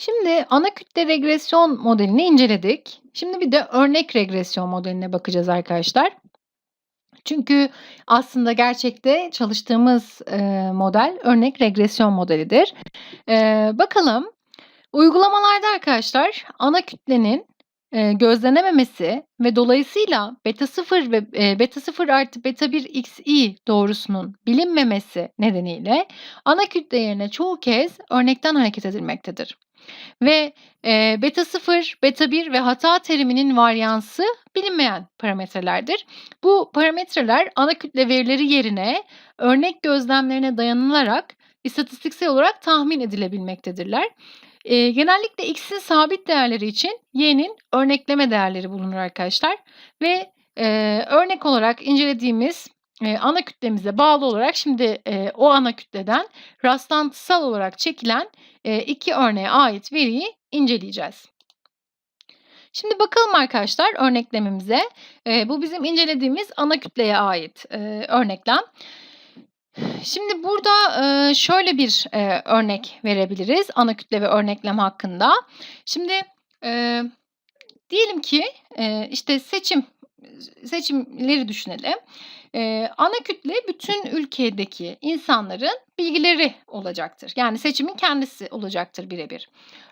Şimdi ana kütle regresyon modelini inceledik. Şimdi bir de örnek regresyon modeline bakacağız arkadaşlar. Çünkü aslında gerçekte çalıştığımız, eee, model örnek regresyon modelidir. Eee, bakalım, uygulamalarda arkadaşlar ana kütlenin, eee, gözlenememesi ve dolayısıyla beta 0 ve, eee, beta 0 artı beta 1 xi doğrusunun bilinmemesi nedeniyle ana kütle yerine çoğu kez örnekten hareket edilmektedir. Ve, eee, beta 0, beta 1 ve hata teriminin varyansı bilinmeyen parametrelerdir. Bu parametreler ana kütle verileri yerine örnek gözlemlerine dayanılarak istatistiksel olarak tahmin edilebilmektedirler. Eee, genellikle x'in sabit değerleri için y'nin örnekleme değerleri bulunur arkadaşlar ve, eee, örnek olarak incelediğimiz, eee, ana kütlemize bağlı olarak şimdi, eee, o ana kütleden rastlantısal olarak çekilen, eee, 2 örneğe ait veriyi inceleyeceğiz. Şimdi bakalım arkadaşlar örneklemimize. Eee, bu bizim incelediğimiz ana kütleye ait, eee, örneklem. Şimdi burada, şöyle bir, örnek verebiliriz ana kütle ve örneklem hakkında. Şimdi, diyelim ki, işte seçim seçimleri düşünelim. Eee, ana kütle bütün ülkedeki insanların bilgileri olacaktır. Yani seçimin kendisi olacaktır bire bir.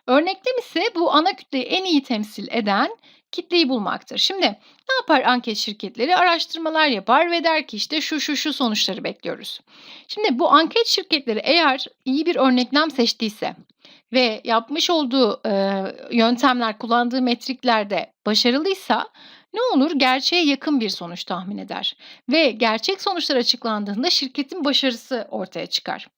Örneklem ise bu ana kütleyi en iyi temsil eden kitleyi bulmaktır. Şimdi ne yapar anket şirketleri? Araştırmalar yapar ve der ki işte şu şu şu sonuçları bekliyoruz. Şimdi bu anket şirketleri eğer iyi bir örneklem seçtiyse ve yapmış olduğu, eee, yöntemler, kullandığı metriklerde başarılıysa ne olur? Gerçeğe yakın bir sonuç tahmin eder ve gerçek sonuçlar açıklandığında şirketin başarısı ortaya çıkar.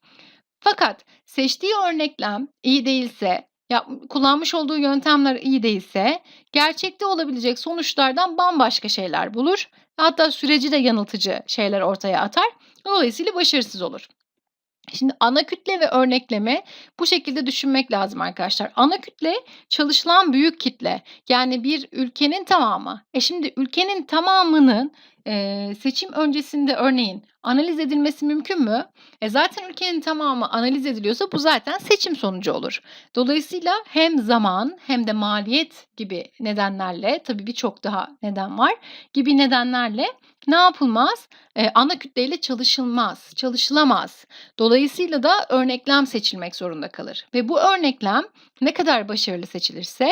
Fakat seçtiği örneklem iyi değilse, yap kullanmış olduğu yöntemler iyi değilse gerçekte olabilecek sonuçlardan bambaşka şeyler bulur. Hatta süreci de yanıltıcı şeyler ortaya atar. Dolayısıyla başarısız olur. Şimdi ana kütle ve örneklemi bu şekilde düşünmek lazım arkadaşlar. Ana kütle çalışılan büyük kitle. Yani bir ülkenin tamamı. E şimdi ülkenin tamamının, eee, seçim öncesinde örneğin analiz edilmesi mümkün mü? E zaten ülkenin tamamı analiz ediliyorsa bu zaten seçim sonucu olur. Dolayısıyla hem zaman hem de maliyet gibi nedenlerle, tabii birçok daha neden var, gibi nedenlerle ne yapılmaz? Eee, ana kütleyle çalışılmaz, çalışılamaz. Dolayısıyla da örneklem seçilmek zorunda kalır ve bu örneklem ne kadar başarılı seçilirse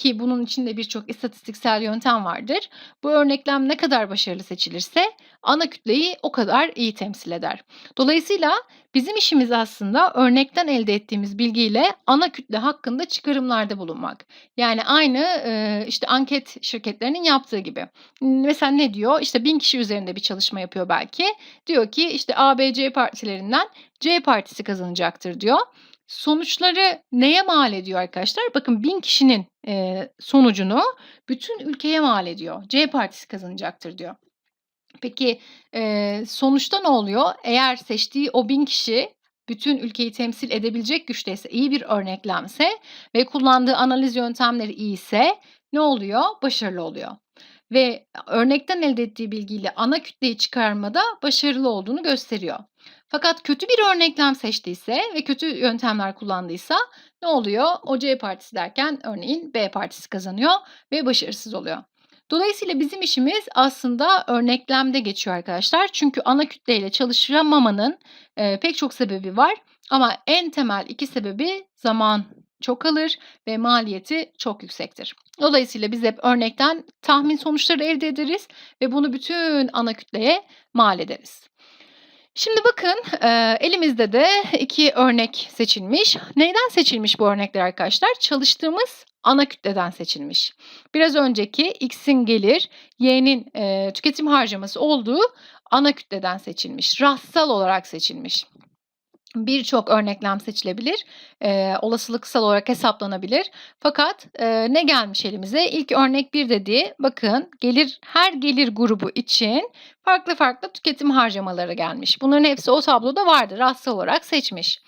ki bunun içinde birçok istatistiksel yöntem vardır. Bu örneklem ne kadar başarılı seçilirse ana kütleyi o kadar iyi temsil eder. Dolayısıyla bizim işimiz aslında örnekten elde ettiğimiz bilgiyle ana kütle hakkında çıkarımlarda bulunmak. Yani aynı, eee, işte anket şirketlerinin yaptığı gibi. Mesela ne diyor? İşte 1000 kişi üzerinde bir çalışma yapıyor belki. Diyor ki işte A, B, C partilerinden C partisi kazanacaktır diyor. Sonuçları neye mal ediyor arkadaşlar? Bakın 1000 kişinin, eee, sonucunu bütün ülkeye mal ediyor. C partisi kazanacaktır diyor. Peki, eee, sonuçta ne oluyor? Eğer seçtiği o 1000 kişi bütün ülkeyi temsil edebilecek güçteyse, iyi bir örneklemse ve kullandığı analiz yöntemleri iyiyse ne oluyor? Başarılı oluyor ve örnekten elde ettiği bilgiyle ana kütleyi çıkarmada başarılı olduğunu gösteriyor. Fakat kötü bir örneklem seçtiyse ve kötü yöntemler kullandıysa ne oluyor? O C partisi derken örneğin B partisi kazanıyor ve başarısız oluyor. Dolayısıyla bizim işimiz aslında örneklemde geçiyor arkadaşlar. Çünkü ana kütleyle çalışamamanın, eee, pek çok sebebi var ama en temel 2 sebebi zaman çok alır ve maliyeti çok yüksektir. Dolayısıyla biz hep örnekten tahmin sonuçları elde ederiz ve bunu bütün ana kütleye mal ederiz. Şimdi bakın, elimizde de 2 örnek seçilmiş. Neyden seçilmiş bu örnekler arkadaşlar? Çalıştığımız ana kütleden seçilmiş. Biraz önceki X'in gelir, Y'nin, tüketim harcaması olduğu ana kütleden seçilmiş. Rastsal olarak seçilmiş. Birçok örneklem seçilebilir. Eee, olasılıksal olarak hesaplanabilir. Fakat, eee, ne gelmiş elimize? İlk örnek 1 dediği bakın gelir her gelir grubu için farklı farklı tüketim harcamaları gelmiş. Bunların hepsi o tabloda vardı. Rastsal olarak seçmiş.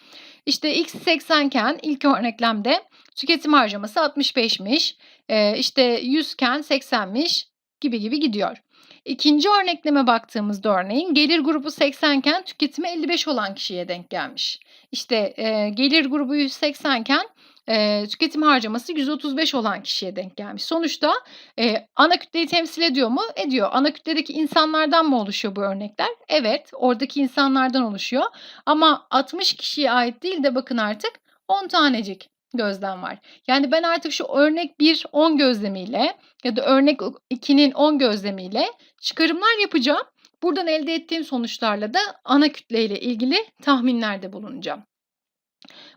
İşte X 80 iken ilk örneklemde tüketim harcaması 65'miş. Eee, işte 100 iken 80'miş gibi gibi gidiyor. İkinci örnekleme baktığımızda örneğin gelir grubu 80 iken tüketimi 55 olan kişiye denk gelmiş. İşte, eee, gelir grubu 180 iken eee, tüketim harcaması 135 olan kişiye denk gelmiş. Sonuçta, eee, ana kütleyi temsil ediyor mu? Ediyor. Ana kütledeki insanlardan mı oluşuyor bu örnekler? Evet, oradaki insanlardan oluşuyor ama 60 kişiye ait değil de bakın artık 10 tanecik gözlem var. Yani ben artık şu örnek 1 10 gözlemiyle ya da örnek ı 2'nin 10 gözlemiyle çıkarımlar yapacağım. Buradan elde ettiğim sonuçlarla da ana kütleyle ilgili tahminlerde bulunacağım.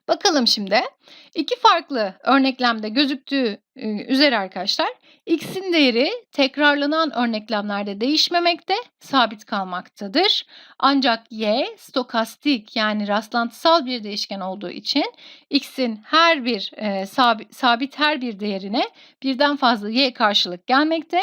Bakalım şimdi. 2 farklı örneklemde gözüktüğü, üzere arkadaşlar, x'in değeri tekrarlanan örneklemlerde değişmemekte, sabit kalmaktadır. Ancak y stokastik yani rastlantısal bir değişken olduğu için x'in her bir, eee, sabi sabit her bir değerine birden fazla y karşılık gelmekte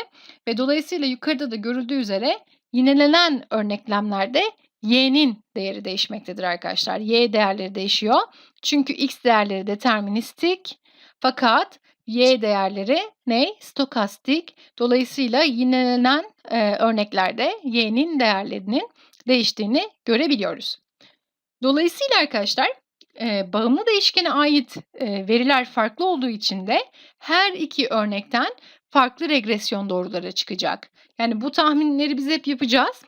ve dolayısıyla yukarıda da görüldüğü üzere yinelenen örneklemlerde y'nin değeri değişmektedir arkadaşlar. Y değerleri değişiyor. Çünkü x değerleri deterministik fakat y değerleri ne? Stokastik. Dolayısıyla yinelenen, eee, örneklerde y'nin değerlerinin değiştiğini görebiliyoruz. Dolayısıyla arkadaşlar, eee, bağımlı değişkene ait, eee, veriler farklı olduğu için de her 2 örnekten farklı regresyon doğruları çıkacak. Yani bu tahminleri biz hep yapacağız.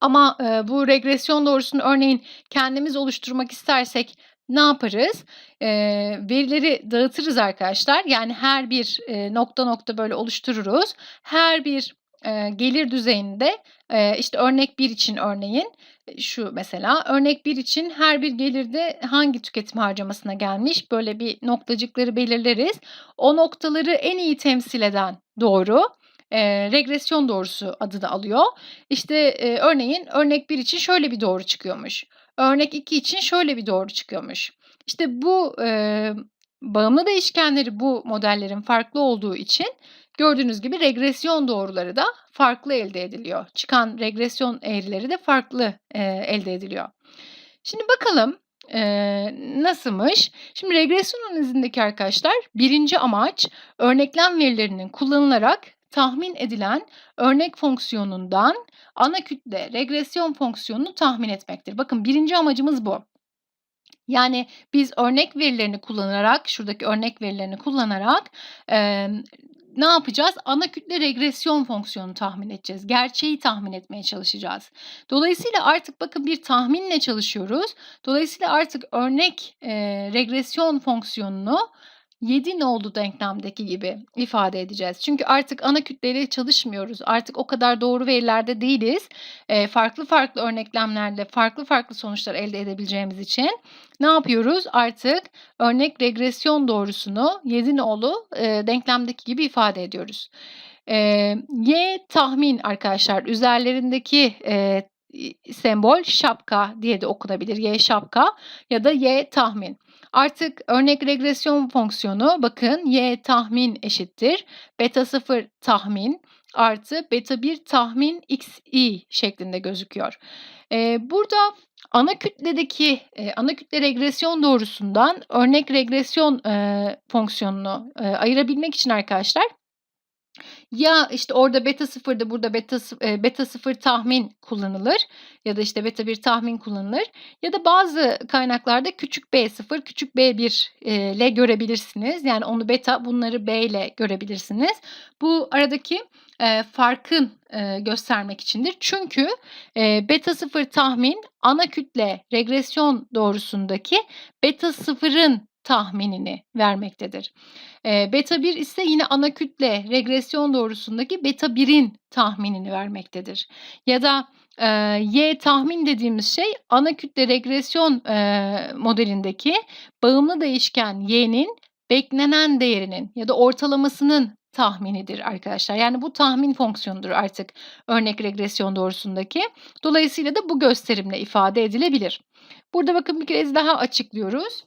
Ama, eee, bu regresyon doğrusunu örneğin kendimiz oluşturmak istersek ne yaparız? Eee, verileri dağıtırız arkadaşlar. Yani her bir, eee, nokta nokta böyle oluştururuz. Her bir, eee, gelir düzeyinde, eee, işte örnek 1 için örneğin, şu mesela, örnek 1 için her bir gelirde hangi tüketim harcamasına gelmiş, böyle bir noktacıkları belirleriz. O noktaları en iyi temsil eden doğru, eee, regresyon doğrusu adını alıyor. İşte, eee, örneğin örnek 1 için şöyle bir doğru çıkıyormuş. Örnek 2 için şöyle bir doğru çıkıyormuş. İşte bu, eee, bağımlı değişkenleri bu modellerin farklı olduğu için gördüğünüz gibi regresyon doğruları da farklı elde ediliyor. Çıkan regresyon eğrileri de farklı, eee, elde ediliyor. Şimdi bakalım, eee, nasılmış? Şimdi regresyon analizindeki arkadaşlar 1'inci amaç örneklem verilerinin kullanılarak tahmin edilen örnek fonksiyonundan ana kütle regresyon fonksiyonunu tahmin etmektir. Bakın 1'inci amacımız bu. Yani biz örnek verilerini kullanarak, şuradaki örnek verilerini kullanarak, emm, ne yapacağız? Ana kütle regresyon fonksiyonunu tahmin edeceğiz. Gerçeği tahmin etmeye çalışacağız. Dolayısıyla artık bakın bir tahminle çalışıyoruz. Dolayısıyla artık örnek, eee, regresyon fonksiyonunu 7 nolu denklemdeki gibi ifade edeceğiz. Çünkü artık ana kütleyle çalışmıyoruz. Artık o kadar doğru verilerde değiliz. Eee, farklı farklı örneklemlerle farklı farklı sonuçlar elde edebileceğimiz için ne yapıyoruz? Artık örnek regresyon doğrusunu 7 nolu, eee, denklemdeki gibi ifade ediyoruz. Eee, y tahmin arkadaşlar üzerlerindeki, iii, sembol şapka diye de okunabilir. Y şapka ya da y tahmin. Artık örnek regresyon fonksiyonu bakın y tahmin eşittir beta 0 tahmin artı beta 1 tahmin xi şeklinde gözüküyor. Eee, burada ana kütledeki, eee, ana kütle regresyon doğrusundan örnek regresyon, eee, fonksiyonunu, eee, ayırabilmek için arkadaşlar ya, işte, orada beta 0'da burada beta eee, beta 0 tahmin kullanılır ya da, işte, beta 1 tahmin kullanılır ya da bazı kaynaklarda küçük b 0, küçük b 1 eee, ile görebilirsiniz. Yani onu beta, bunları b ile görebilirsiniz. Bu aradaki, eee, farkın, eee, göstermek içindir. Çünkü, eee, beta 0 tahmin ana kütle regresyon doğrusundaki beta 0'ın tahminini vermektedir. Eee, beta 1 ise yine ana kütle regresyon doğrusundaki beta 1'in tahminini vermektedir. Ya da, eee, y tahmin dediğimiz şey ana kütle regresyon, eee, modelindeki bağımlı değişken y'nin beklenen değerinin ya da ortalamasının tahminidir arkadaşlar. Yani bu tahmin fonksiyonudur artık örnek regresyon doğrusundaki. Dolayısıyla da bu gösterimle ifade edilebilir. Burada bakın bir kez daha açıklıyoruz.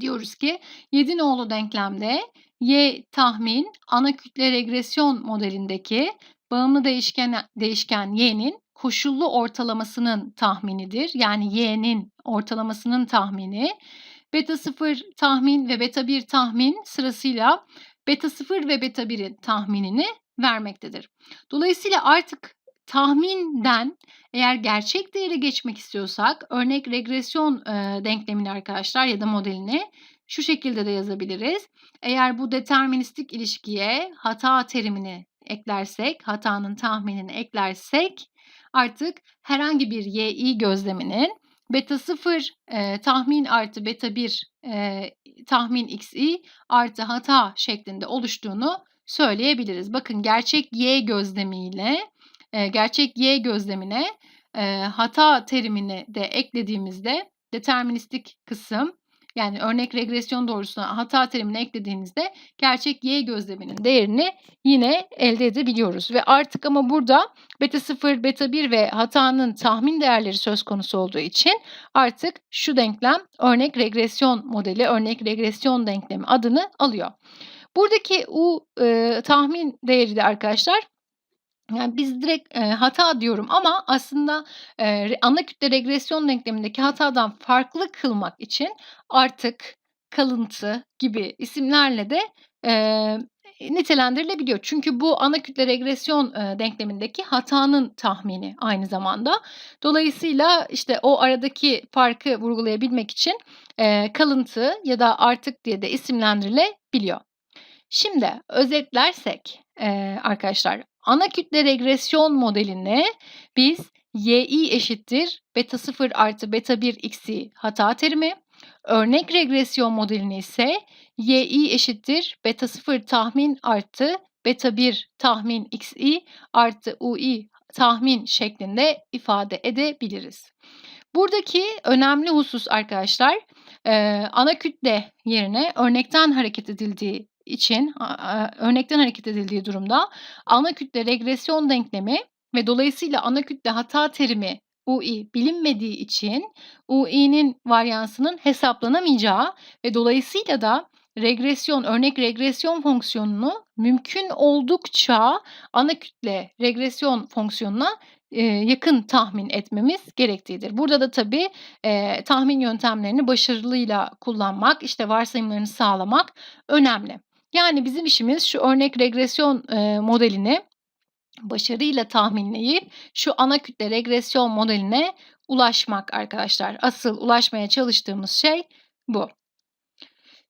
Diyoruz ki 7 nolu denklemde y tahmin ana kütle regresyon modelindeki bağımlı değişken değişken y'nin koşullu ortalamasının tahminidir. Yani y'nin ortalamasının tahmini. Beta 0 tahmin ve beta 1 tahmin sırasıyla beta 0 ve beta 1'in tahminini vermektedir. Dolayısıyla artık tahminden eğer gerçek değere geçmek istiyorsak örnek regresyon, eee, denklemini arkadaşlar ya da modelini şu şekilde de yazabiliriz. Eğer bu deterministik ilişkiye hata terimini eklersek, hatanın tahminini eklersek artık herhangi bir YI gözleminin beta 0 e, tahmin artı beta 1 e, tahmin XI artı hata şeklinde oluştuğunu söyleyebiliriz. Bakın gerçek Y gözlemiyle gerçek Y gözlemine hata terimini de eklediğimizde deterministik kısım yani örnek regresyon doğrusuna hata terimini eklediğinizde gerçek y gözleminin değerini yine elde edebiliyoruz. Ve artık ama burada beta 0, beta 1 ve hatanın tahmin değerleri söz konusu olduğu için artık şu denklem örnek regresyon modeli, örnek regresyon denklemi adını alıyor. Buradaki u e, tahmin değeri de arkadaşlar yani biz direkt, eee, hata diyorum ama aslında, eee, ana kütle regresyon denklemindeki hatadan farklı kılmak için artık, kalıntı gibi isimlerle de, eee, nitelendirilebiliyor. Çünkü bu ana kütle regresyon, eee, denklemindeki hatanın tahmini aynı zamanda. Dolayısıyla, işte, o aradaki farkı vurgulayabilmek için, eee, kalıntı ya da artık diye de isimlendirilebiliyor. Şimdi özetlersek, eee, arkadaşlar Ana kütle regresyon modelini biz y(i) eşittir beta 0 artı beta 1 x'i hata terimi, örnek regresyon modelini ise y(i) eşittir beta 0 tahmin artı beta 1 tahmin x'i artı ui tahmin şeklinde ifade edebiliriz. Buradaki önemli husus arkadaşlar, ana kütle yerine örnekten hareket edildiği için örnekten hareket edildiği durumda ana kütle regresyon denklemi ve dolayısıyla ana kütle hata terimi UI bilinmediği için UI'nin varyansının hesaplanamayacağı ve dolayısıyla da regresyon, örnek regresyon fonksiyonunu mümkün oldukça ana kütle regresyon fonksiyonuna e, yakın tahmin etmemiz gerektiğidir. Burada da tabii e, tahmin yöntemlerini başarılıyla kullanmak, işte varsayımlarını sağlamak önemli. Yani bizim işimiz şu örnek regresyon, eee, modelini başarıyla tahminleyip şu ana kütle regresyon modeline ulaşmak arkadaşlar. Asıl ulaşmaya çalıştığımız şey bu.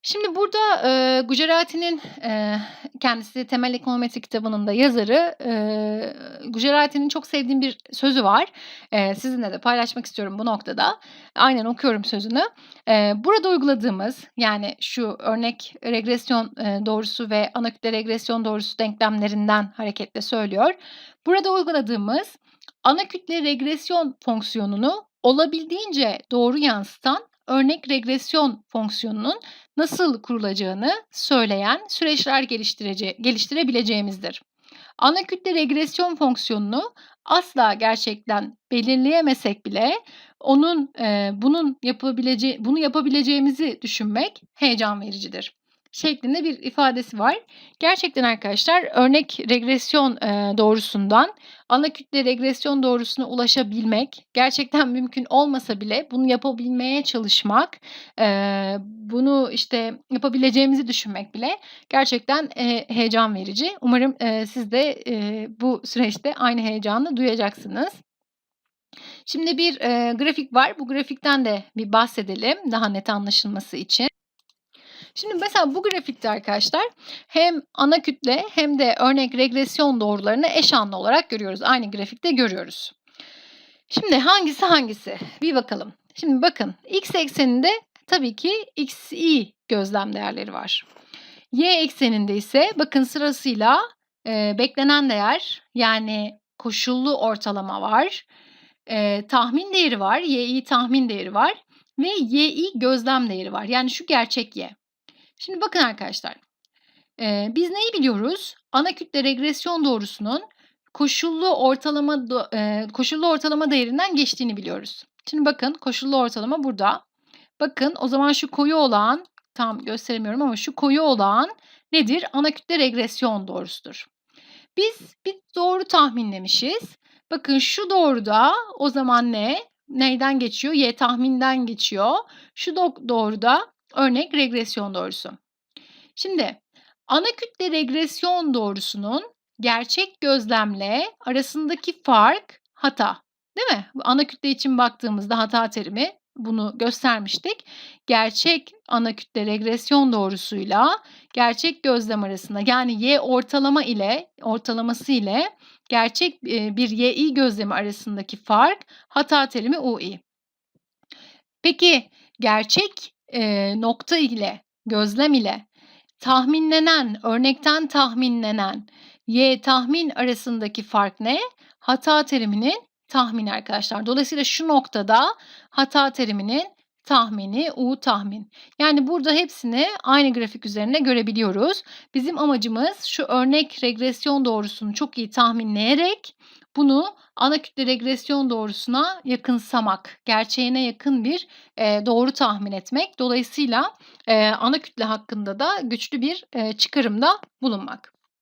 Şimdi burada, eee, Gujarati'nin, eee, kendisi Temel Ekonometri kitabının da yazarı, eee, Gujarati'nin çok sevdiğim bir sözü var. Eee, sizinle de paylaşmak istiyorum bu noktada. Aynen okuyorum sözünü. Eee, burada uyguladığımız, yani şu örnek regresyon, eee, doğrusu ve ana kütle regresyon doğrusu denklemlerinden hareketle söylüyor. Burada uyguladığımız ana kütle regresyon fonksiyonunu olabildiğince doğru yansıtan örnek regresyon fonksiyonunun nasıl kurulacağını söyleyen süreçler geliştirebileceğimizdir. Ana kütle regresyon fonksiyonunu asla gerçekten belirleyemesek bile onun e, bunun yapabileceği bunu yapabileceğimizi düşünmek heyecan vericidir şeklinde bir ifadesi var. Gerçekten arkadaşlar örnek regresyon doğrusundan ana kütle regresyon doğrusuna ulaşabilmek gerçekten mümkün olmasa bile bunu yapabilmeye çalışmak, bunu işte yapabileceğimizi düşünmek bile gerçekten heyecan verici. Umarım siz de bu süreçte aynı heyecanı duyacaksınız. Şimdi bir e, grafik var. Bu grafikten de bir bahsedelim daha net anlaşılması için. Şimdi mesela bu grafikte arkadaşlar hem ana kütle hem de örnek regresyon doğrularını eş anlı olarak görüyoruz. Aynı grafikte görüyoruz. Şimdi hangisi hangisi? Bir bakalım. Şimdi bakın x ekseninde tabii ki xi gözlem değerleri var. Y ekseninde ise bakın sırasıyla e, beklenen değer yani koşullu ortalama var. E, tahmin değeri var. Yi tahmin değeri var. Ve yi gözlem değeri var. Yani şu gerçek y. Şimdi bakın arkadaşlar. Eee, biz neyi biliyoruz? Ana kütle regresyon doğrusunun koşullu ortalama eee, koşullu ortalama değerinden geçtiğini biliyoruz. Şimdi bakın koşullu ortalama burada. Bakın o zaman şu koyu olan tam gösteremiyorum ama şu koyu olan nedir? Ana kütle regresyon doğrusudur. Biz bir doğru tahminlemişiz. Bakın şu doğruda o zaman ne? Neyden geçiyor? Y tahminden geçiyor. Şu do doğruda Örnek regresyon doğrusu. Şimdi ana kütle regresyon doğrusunun gerçek gözlemle arasındaki fark hata. Değil mi? Ana kütle için baktığımızda hata terimi bunu göstermiştik. Gerçek ana kütle regresyon doğrusuyla gerçek gözlem arasında yani y ortalama ile ortalaması ile gerçek, eee, bir y-i gözlemi arasındaki fark hata terimi u-i. Peki gerçek, eee, nokta ile, gözlem ile tahminlenen, örnekten tahminlenen y tahmin arasındaki fark ne? Hata teriminin tahmini arkadaşlar. Dolayısıyla şu noktada hata teriminin tahmini, u tahmin. Yani burada hepsini aynı grafik üzerinde görebiliyoruz. Bizim amacımız şu örnek regresyon doğrusunu çok iyi tahminleyerek bunu ana kütle regresyon doğrusuna yakınsamak, gerçeğine yakın bir, eee, doğru tahmin etmek. Dolayısıyla, eee, ana kütle hakkında da güçlü bir, eee, çıkarımda bulunmak.